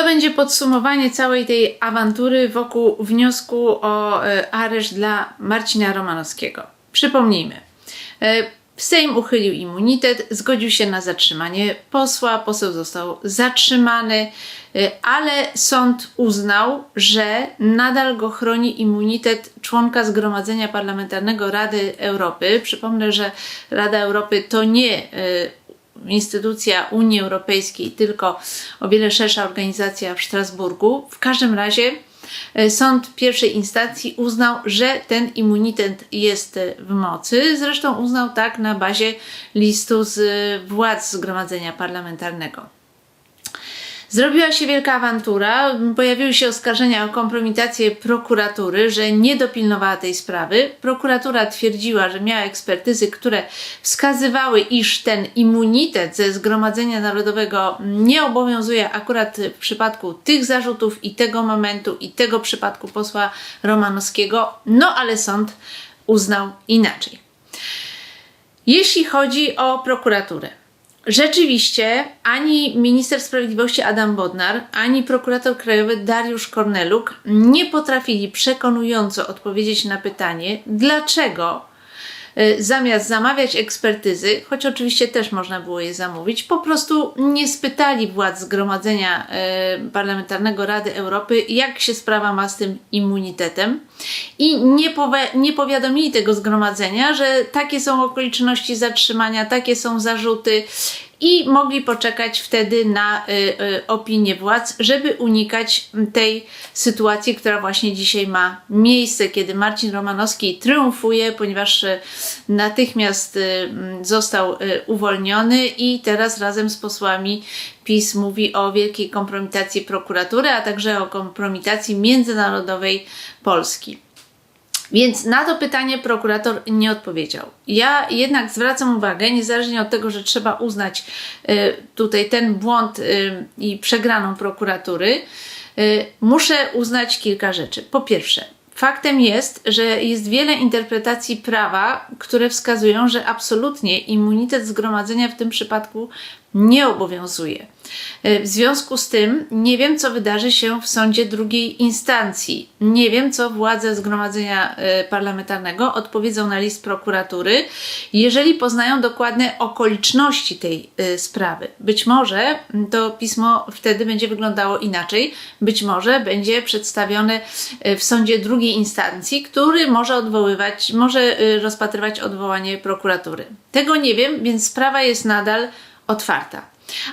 To będzie podsumowanie całej tej awantury wokół wniosku o e, areszt dla Marcina Romanowskiego. Przypomnijmy. E, Sejm uchylił immunitet, zgodził się na zatrzymanie posła, poseł został zatrzymany, e, ale sąd uznał, że nadal go chroni immunitet członka Zgromadzenia Parlamentarnego Rady Europy. Przypomnę, że Rada Europy to nie instytucja Unii Europejskiej, tylko o wiele szersza organizacja w Strasburgu. W każdym razie e, sąd pierwszej instancji uznał, że ten immunitet jest e, w mocy. Zresztą uznał tak na bazie listu z e, władz Zgromadzenia Parlamentarnego. Zrobiła się wielka awantura, pojawiły się oskarżenia o kompromitację prokuratury, że nie dopilnowała tej sprawy. Prokuratura twierdziła, że miała ekspertyzy, które wskazywały, iż ten immunitet ze Zgromadzenia Narodowego nie obowiązuje akurat w przypadku tych zarzutów i tego momentu i tego przypadku posła Romanowskiego, no ale sąd uznał inaczej. Jeśli chodzi o prokuraturę, Rzeczywiście ani minister sprawiedliwości Adam Bodnar, ani prokurator krajowy Dariusz Korneluk nie potrafili przekonująco odpowiedzieć na pytanie, dlaczego y, zamiast zamawiać ekspertyzy, choć oczywiście też można było je zamówić, po prostu nie spytali władz Zgromadzenia y, Parlamentarnego Rady Europy, jak się sprawa ma z tym immunitetem i nie, powie, nie powiadomili tego zgromadzenia, że takie są okoliczności zatrzymania, takie są zarzuty i mogli poczekać wtedy na y, y, opinię władz, żeby unikać tej sytuacji, która właśnie dzisiaj ma miejsce, kiedy Marcin Romanowski triumfuje, ponieważ y, natychmiast y, został y, uwolniony i teraz razem z posłami PiS mówi o wielkiej kompromitacji prokuratury, a także o kompromitacji międzynarodowej Polski. Więc na to pytanie prokurator nie odpowiedział. Ja jednak zwracam uwagę, niezależnie od tego, że trzeba uznać y, tutaj ten błąd y, i przegraną prokuratury, y, muszę uznać kilka rzeczy. Po pierwsze, Faktem jest, że jest wiele interpretacji prawa, które wskazują, że absolutnie immunitet zgromadzenia w tym przypadku nie obowiązuje. E, w związku z tym nie wiem, co wydarzy się w sądzie drugiej instancji. Nie wiem, co władze Zgromadzenia e, Parlamentarnego odpowiedzą na list prokuratury, jeżeli poznają dokładne okoliczności tej e, sprawy. Być może to pismo wtedy będzie wyglądało inaczej. Być może będzie przedstawione w sądzie drugiej instancji, który może odwoływać, może rozpatrywać odwołanie prokuratury. Tego nie wiem, więc sprawa jest nadal otwarta.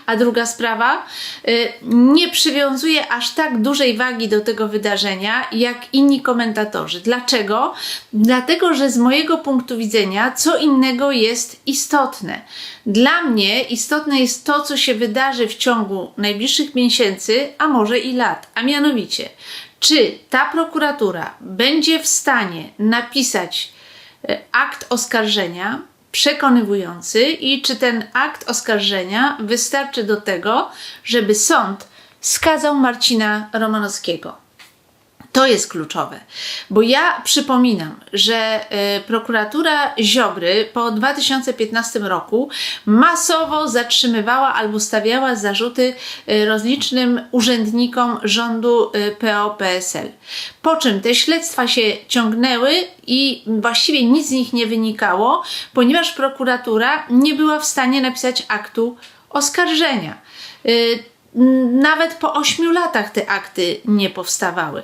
A druga sprawa, y, nie przywiązuje aż tak dużej wagi do tego wydarzenia jak inni komentatorzy. Dlaczego? Dlatego, że z mojego punktu widzenia co innego jest istotne. Dla mnie istotne jest to, co się wydarzy w ciągu najbliższych miesięcy, a może i lat. A mianowicie, czy ta prokuratura będzie w stanie napisać y, akt oskarżenia, przekonywujący i czy ten akt oskarżenia wystarczy do tego, żeby sąd skazał Marcina Romanowskiego. To jest kluczowe, bo ja przypominam, że y, prokuratura Ziobry po 2015 roku masowo zatrzymywała albo stawiała zarzuty y, rozlicznym urzędnikom rządu y, PO-PSL. Po czym te śledztwa się ciągnęły i właściwie nic z nich nie wynikało, ponieważ prokuratura nie była w stanie napisać aktu oskarżenia nawet po ośmiu latach te akty nie powstawały.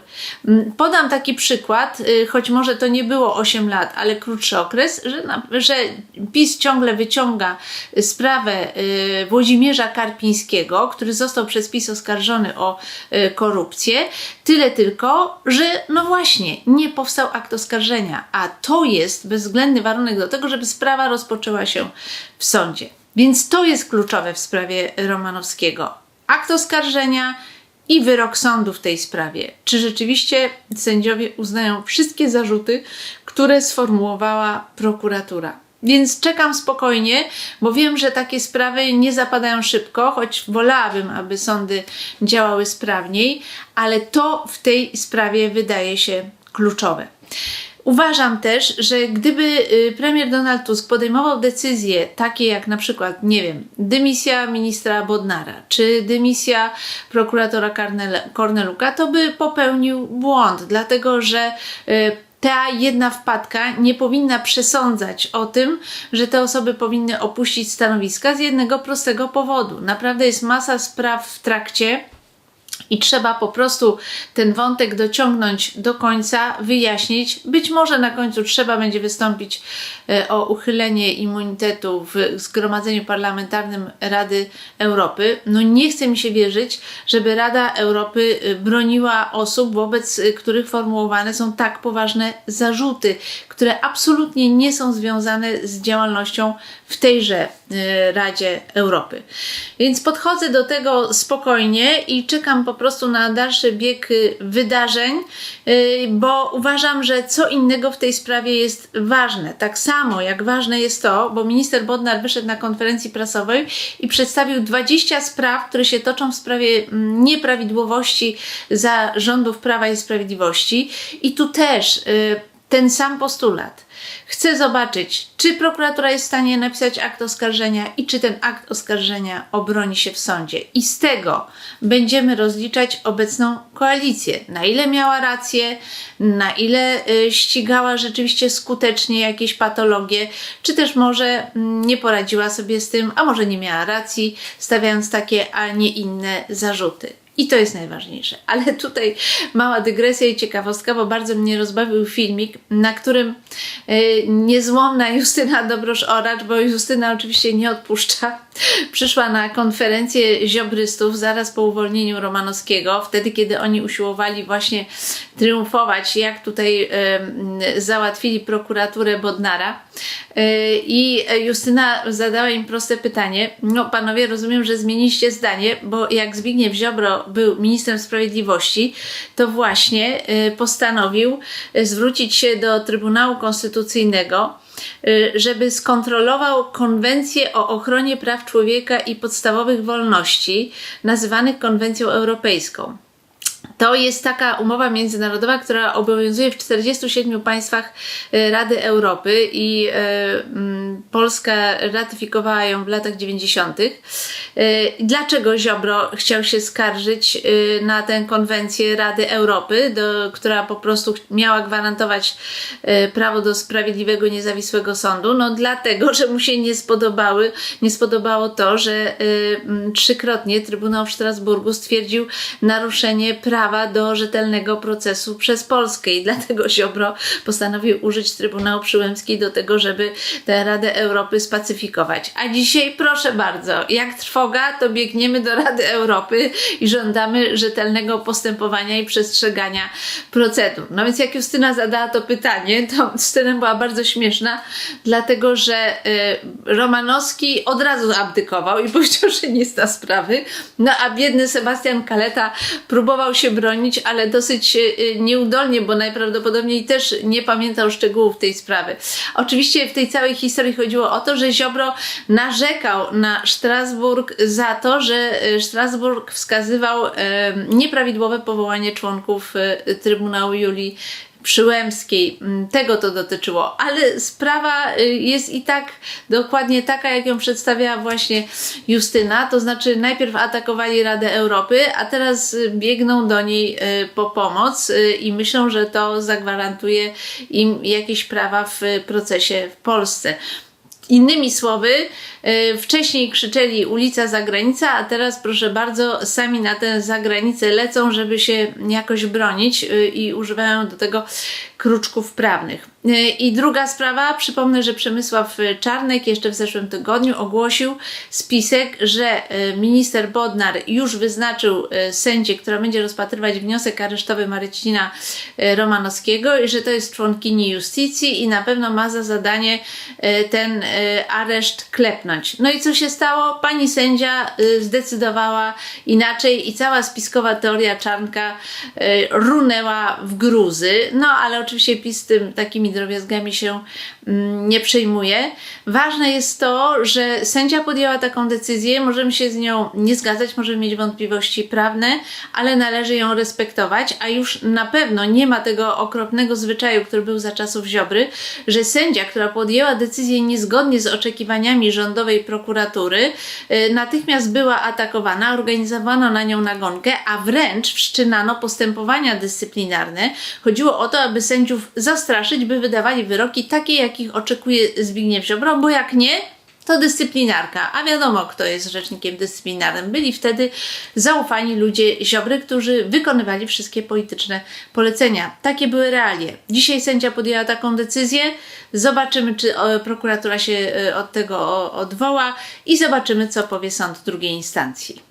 Podam taki przykład, y, choć może to nie było 8 lat, ale krótszy okres, że, że PiS ciągle wyciąga sprawę y, Włodzimierza Karpińskiego, który został przez PiS oskarżony o y, korupcję. Tyle tylko, że no właśnie, nie powstał akt oskarżenia, a to jest bezwzględny warunek do tego, żeby sprawa rozpoczęła się w sądzie. Więc to jest kluczowe w sprawie Romanowskiego akt oskarżenia i wyrok sądu w tej sprawie. Czy rzeczywiście sędziowie uznają wszystkie zarzuty, które sformułowała prokuratura? Więc czekam spokojnie, bo wiem, że takie sprawy nie zapadają szybko, choć wolałabym, aby sądy działały sprawniej, ale to w tej sprawie wydaje się kluczowe. Uważam też, że gdyby y, premier Donald Tusk podejmował decyzje takie jak na przykład, nie wiem, dymisja ministra Bodnara czy dymisja prokuratora Korneluka, to by popełnił błąd, dlatego że y, ta jedna wpadka nie powinna przesądzać o tym, że te osoby powinny opuścić stanowiska z jednego prostego powodu. Naprawdę jest masa spraw w trakcie i trzeba po prostu ten wątek dociągnąć do końca, wyjaśnić. Być może na końcu trzeba będzie wystąpić e, o uchylenie immunitetu w Zgromadzeniu Parlamentarnym Rady Europy. No nie chce mi się wierzyć, żeby Rada Europy e, broniła osób, wobec e, których formułowane są tak poważne zarzuty, które absolutnie nie są związane z działalnością w tejże Radzie Europy. Więc podchodzę do tego spokojnie i czekam po prostu na dalszy bieg wydarzeń, bo uważam, że co innego w tej sprawie jest ważne. Tak samo jak ważne jest to, bo minister Bodnar wyszedł na konferencji prasowej i przedstawił 20 spraw, które się toczą w sprawie nieprawidłowości za rządów Prawa i Sprawiedliwości. I tu też ten sam postulat. Chcę zobaczyć, czy prokuratura jest w stanie napisać akt oskarżenia i czy ten akt oskarżenia obroni się w sądzie. I z tego będziemy rozliczać obecną koalicję. Na ile miała rację, na ile y, ścigała rzeczywiście skutecznie jakieś patologie, czy też może mm, nie poradziła sobie z tym, a może nie miała racji, stawiając takie, a nie inne zarzuty. I to jest najważniejsze. Ale tutaj mała dygresja i ciekawostka, bo bardzo mnie rozbawił filmik, na którym y, niezłomna Justyna Dobrosz-Oracz, bo Justyna oczywiście nie odpuszcza, przyszła na konferencję ziobrystów zaraz po uwolnieniu Romanowskiego, wtedy kiedy oni usiłowali właśnie triumfować, jak tutaj y, załatwili prokuraturę Bodnara. Y, I Justyna zadała im proste pytanie. No, panowie, rozumiem, że zmieniliście zdanie, bo jak Zbigniew Ziobro był ministrem sprawiedliwości, to właśnie y, postanowił zwrócić się do Trybunału Konstytucyjnego Y, żeby skontrolował konwencję o ochronie praw człowieka i podstawowych wolności, nazywanych konwencją europejską. To jest taka umowa międzynarodowa, która obowiązuje w 47 państwach y, Rady Europy i y, mm, Polska ratyfikowała ją w latach 90. Y, dlaczego Ziobro chciał się skarżyć na tę konwencję Rady Europy, do, która po prostu miała gwarantować prawo do sprawiedliwego, niezawisłego sądu? No dlatego, że mu się nie spodobały, nie spodobało to, że trzykrotnie Trybunał w Strasburgu stwierdził naruszenie prawa do rzetelnego procesu przez Polskę i dlatego Ziobro postanowił użyć Trybunału Przyłębskiej do tego, żeby tę Radę Europy spacyfikować. A dzisiaj proszę bardzo, jak trwoga, to biegniemy do Rady Europy i żądamy rzetelnego postępowania i przestrzegania procedur. No więc jak Justyna zadała to pytanie, to scena była bardzo śmieszna, dlatego że y, Romanowski od razu abdykował i powiedział, że nie sta sprawy, no a biedny Sebastian Kaleta próbował się bronić, ale dosyć e, nieudolnie, bo najprawdopodobniej też nie pamiętał szczegółów tej sprawy. Oczywiście w tej całej historii chodziło o to, że Ziobro narzekał na Strasburg za to, że e, Strasburg wskazywał e, nieprawidłowe powołanie członków Trybunału Julii Przyłębskiej. Mm, tego to dotyczyło, ale sprawa jest i tak dokładnie taka, jak ją przedstawiała właśnie Justyna. To znaczy, najpierw atakowali Radę Europy, a teraz biegną do niej po pomoc i myślą, że to zagwarantuje im jakieś prawa w procesie w Polsce. Innymi słowy, e, wcześniej krzyczeli ulica zagranica, a teraz proszę bardzo, sami na tę zagranicę lecą, żeby się jakoś bronić e, i używają do tego kruczków prawnych. E, I druga sprawa, przypomnę, że Przemysław Czarnek jeszcze w zeszłym tygodniu ogłosił spisek, że minister Bodnar już wyznaczył sędzię, która będzie rozpatrywać wniosek aresztowy Marcina Romanowskiego i że to jest członkini justicji i na pewno ma za zadanie ten areszt klepnąć. No i co się stało? Pani sędzia y, zdecydowała inaczej i cała spiskowa teoria Czarnka y, runęła w gruzy. No ale oczywiście PiS tym takimi drobiazgami się mm, nie przejmuje. Ważne jest to, że sędzia podjęła taką decyzję, możemy się z nią nie zgadzać, możemy mieć wątpliwości prawne, ale należy ją respektować, a już na pewno nie ma tego okropnego zwyczaju, który był za czasów Ziobry, że sędzia, która podjęła decyzję niezgodnie z oczekiwaniami rządowej prokuratury, y, natychmiast była atakowana, organizowano na nią nagonkę, a wręcz wszczynano postępowania dyscyplinarne. Chodziło o to, aby sędziów zastraszyć, by wydawali wyroki takie, jakich oczekuje Zbigniew Ziobro, bo jak nie, to dyscyplinarka, a wiadomo, kto jest rzecznikiem dyscyplinarnym. Byli wtedy zaufani ludzie Ziobry, którzy wykonywali wszystkie polityczne polecenia. Takie były realia. Dzisiaj sędzia podjęła taką decyzję. Zobaczymy, czy e, prokuratura się e, od tego odwoła i zobaczymy, co powie sąd drugiej instancji.